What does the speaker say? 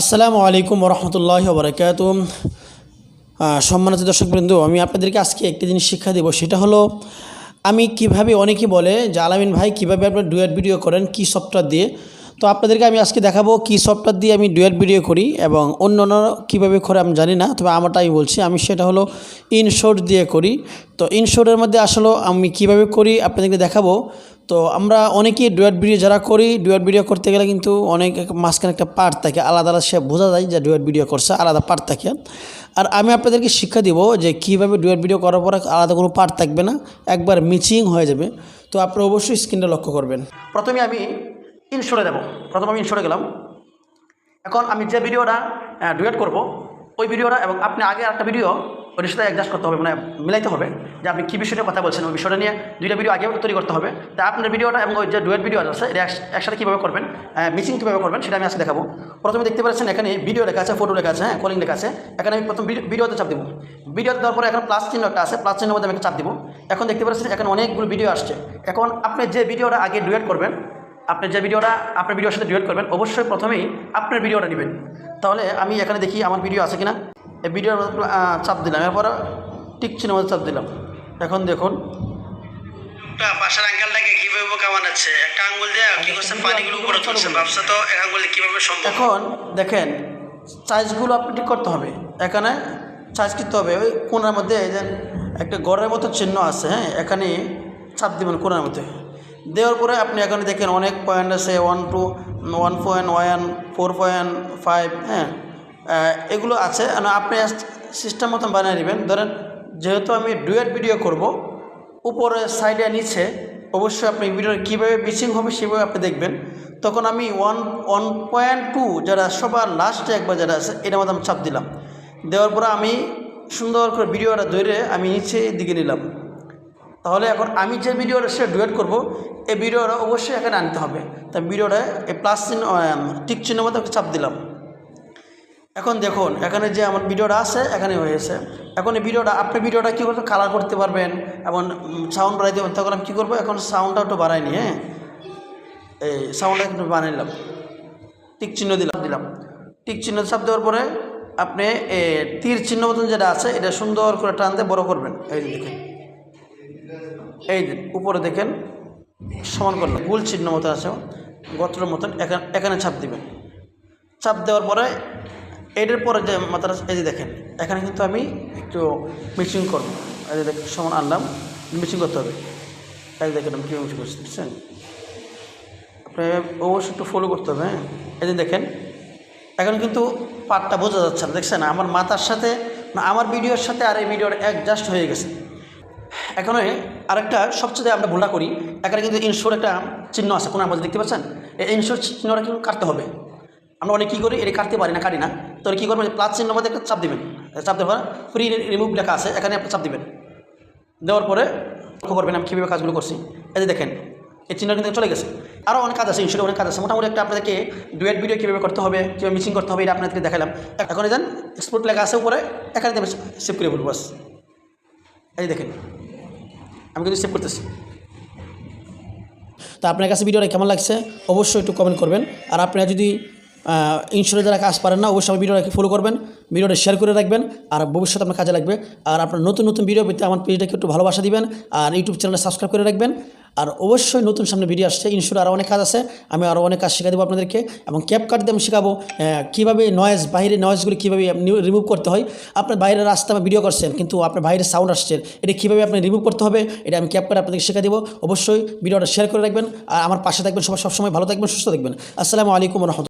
আসসালামু আলাইকুম রহমতুল্লাহ বরকাত সম্মানিত দর্শকবৃন্দ, আমি আপনাদেরকে আজকে একটি জিনিস শিক্ষা দেব, সেটা হলো, আমি কীভাবে, অনেকে বলে যে, আলামিন ভাই, কীভাবে আপনার ডুয়েট ভিডিও করেন, কী সফটওয়্যার দিয়ে? তো আপনাদেরকে আমি আজকে দেখাবো কি সফটওয়্যার দিয়ে আমি ডুয়েট ভিডিও করি এবং অন্য অন্য কীভাবে করে আমি জানি না, তবে আমারটা আমি বলছি। আমি সেটা হলো ইনশোর্ট দিয়ে করি। তো ইনশোর্টের মধ্যে আসলে আমি কীভাবে করি আপনাদেরকে দেখাবো। তো আমরা অনেকেই ডুয়েট ভিডিও যারা করি ডুয়েট ভিডিও করতে গেলে কিন্তু অনেক মাঝখানে একটা পার্ট থাকে, আলাদা আলাদা সে বোঝা যায় যে ডুয়েট ভিডিও করছে, আলাদা পার্ট থাকে। আর আমি আপনাদেরকে শিক্ষা দিব যে কীভাবে ডুয়েট ভিডিও করার পরে আলাদা কোনো পার্ট থাকবে না, একবার মিচিং হয়ে যাবে। তো আপনারা অবশ্যই স্ক্রিনটা লক্ষ্য করবেন। প্রথমে আমি ইনশোরে দেবো। প্রথমে আমি ইনশোরে গেলাম। এখন আমি যে ভিডিওটা ডুয়েট করব, ওই ভিডিওটা এবং আপনি আগে একটা ভিডিও, ওর সাথে অ্যাডজাস্ট করতে হবে মানে মিলাইতে হবে যে আপনি কী বিষয় নিয়ে কথা বলছেন, ওই বিষয়টা নিয়ে দুইটা ভিডিও আগে তৈরি করতে হবে। তা আপনার ভিডিওটা এবং ওই যে ডুয়েট ভিডিও আছে, এটা এক- একসাথে কীভাবে করবেন মিচিং কীভাবে করবেন, সেটা আমি আজকে দেখাবো। প্রথমে দেখতে পাচ্ছেন এখানে ভিডিও লেখা আছে ফটো লেখা আছে হ্যাঁ কলিং লেখা আছে। এখানে আমি প্রথম ভিডিও- ভিডিওতে চাপ দেবো। ভিডিওতে দেওয়ার পরে এখন প্লাস চিহ্ন একটা আছে প্লাস চিহ্নের মধ্যে আমি চাপ দিব। এখন দেখতে পাচ্ছেন এখানে অনেকগুলো ভিডিও আসছে। এখন আপনি যে ভিডিওটা আগে ডুয়েট করবেন আপনি যে ভিডিওটা আপনার ভিডিওর সাথে ডিলিট করবেন অবশ্যই প্রথমেই আপনার ভিডিওটা নেবেন। তাহলে আমি এখানে দেখি আমার ভিডিও আছে কিনা। এই ভিডিওর চাপ দিলাম। এরপর টিক মধ্যে চাপ দিলাম। এখন দেখুন। পাশের আঙ্কেলটাকে কীভাবে বোকা বানাচ্ছে একটা আঙ্গুল দিয়ে কি করছে পানিগুলো উপরে তুলছে ভাবছে তো এক আঙ্গুল কীভাবে সম্ভব এখন দেখেন সাইজগুলো আপনি ঠিক করতে হবে। এখানে সাইজ কিনতে হবে। ওই কোনার মধ্যে যে একটা গড়ের মতো চিহ্ন আছে হ্যাঁ? এখানে চাপ দেবেন কোনার মধ্যে। দেওয়ার পরে আপনি এখানে দেখেন অনেক পয়েন্ট আছে one two one point one four point five হ্যাঁ এগুলো আছে। আপনি সিস্টেম মতন বানিয়ে নেবেন। ধরেন, যেহেতু আমি ডুয়েট ভিডিও করব, উপরে সাইডে নিচে, অবশ্যই আপনি ভিডিও কীভাবে বিচিং হবে সেভাবে আপনি দেখবেন। তখন আমি ওয়ান ওয়ান পয়েন্ট টু যারা সবার লাস্টে একবার যারা আছে, এটার মধ্যে আমি চাপ দিলাম। দেওয়ার পরে আমি সুন্দর করে ভিডিওটা ধরে আমি নিচে দিকে নিলাম। তাহলে এখন আমি যে ভিডিওটা সে ডুয়েট করব, এই ভিডিওটা অবশ্যই এখানে আনতে হবে। তাই ভিডিওটা এই প্লাস চিহ্ন টিক চিহ্ন মধ্যে চাপ দিলাম। এখন দেখুন, এখানে যে আমার ভিডিওটা আছে, এখানে হয়েছে এখন এই ভিডিওটা, আপনি ভিডিওটা কী করতে কালার করতে পারবেন, এবং সাউন্ড বাড়াইতে পারবেন তখন আমি কী করব, এখন সাউন্ডটা একটু বাড়াইনি হ্যাঁ? এই সাউন্ডটা একটু বানিয়ে নিলাম। টিক চিহ্ন দিলাম দিলাম। টিক চিহ্ন চাপ দেওয়ার পরে আপনি তীর চিহ্ন মতন যেটা আছে, এটা সুন্দর করে টান দিয়ে বড় করবেন। এই দেখেন। এই উপরে দেখেন, সমান করলাম গোল চিহ্ন মতো আছে গত্রের মতন এখানে ছাপ দিবেন চাপ দেওয়ার পরে এটার পরে যে মাথাটা এই যে দেখেন, এখানে কিন্তু আমি একটু মিক্সিং করব। এই যে দেখেন, সমান আনলাম মিক্সিং করতে হবে। এই দেখেন, আমি কীভাবে মিক্সিং করছি, বুঝছেন? আপনি অবশ্যই একটু ফলো করতে হবে হ্যাঁ? এই যে দেখেন, এখন কিন্তু পাটটা বোঝা যাচ্ছে না, দেখছেন? আমার মাথার সাথে আমার ভিডিওর সাথে আর এই ভিডিওর অ্যাডজাস্ট হয়ে গেছে। এখন আরেকটা সবচেয়ে আমরা ভুলটা করি, এখানে কিন্তু ইনশোর একটা চিহ্ন আছে। কোনো আমাদের দেখতে পাচ্ছেন? এই ইনশোর চিহ্নটা কিন্তু কাটতে হবে। আমরা অনেক কী করি? এটা কাটতে পারি না, কাটি না। তো কী করবেন? প্লাস চিহ্নের মধ্যে একটা চাপ দেবেন। চাপ দেওয়ার ফ্রি রিমুভ লেখা আছে, এখানে আপনি চাপ দেবেন। দেওয়ার পরে লক্ষ্য করবেন আমি কীভাবে কাজগুলো করছি। এই যে দেখেন, এই চিহ্ন কিন্তু চলে গেছে। আরও অনেক কাজ আছে, ইনশোরে অনেক কাজ আছে। মোটামুটি একটা আপনাদেরকে ডুয়েট ভিডিও কীভাবে করতে হবে, কীভাবে মিসিং করতে হবে, এটা আপনাদেরকে দেখালাম। এখন যান এক্সপোর্ট লেখা আছে উপরে, এখানে সেভ করে বলব এই দেখেন। আমি কিন্তু সেভ করতেছি। তো আপনার কাছে ভিডিওটা কেমন লাগছে? অবশ্যই একটু কমেন্ট করবেন। আর আপনারা যদি ইনস্যুরেন্স যারা কাজ পারেন না, অবশ্যই আমি ভিডিওটাকে ফলো করবেন, ভিডিওটা শেয়ার করে রাখবেন, আর ভবিষ্যতে আপনার কাজে লাগবে। আর আপনার নতুন নতুন ভিডিও পেতে আমার পেজটাকে একটু ভালোবাসা দিবেন, আর ইউটিউব চ্যানেলটা সাবস্ক্রাইব করে রাখবেন। আর অবশ্যই নতুন সামনে ভিডিও আসছে ইনশোর আরও অনেক কাজ আছে, আমি আরও অনেক কাজ শেখা দেবো আপনাদেরকে, এবং ক্যাপ কাট দিয়ে আমি শেখাবো কীভাবে নয়েজ বাইরে নয়েজগুলো কীভাবে রিমুভ করতে হয়, আপনার বাইরের রাস্তা ভিডিও করছেন, কিন্তু আপনার বাইরে সাউন্ড আসছে, এটা কীভাবে আপনি রিমুভ করতে হবে, এটা আমি ক্যাপ কাট আপনাদেরকে শেখা দেবো, অবশ্যই ভিডিওটা শেয়ার করে রাখবেন, আর আমার পাশে থাকবেন সবাই, সবসময় ভালো থাকবেন, সুস্থ থাকবেন, আসসালামু আলাইকুম রহমতুল্লাহ।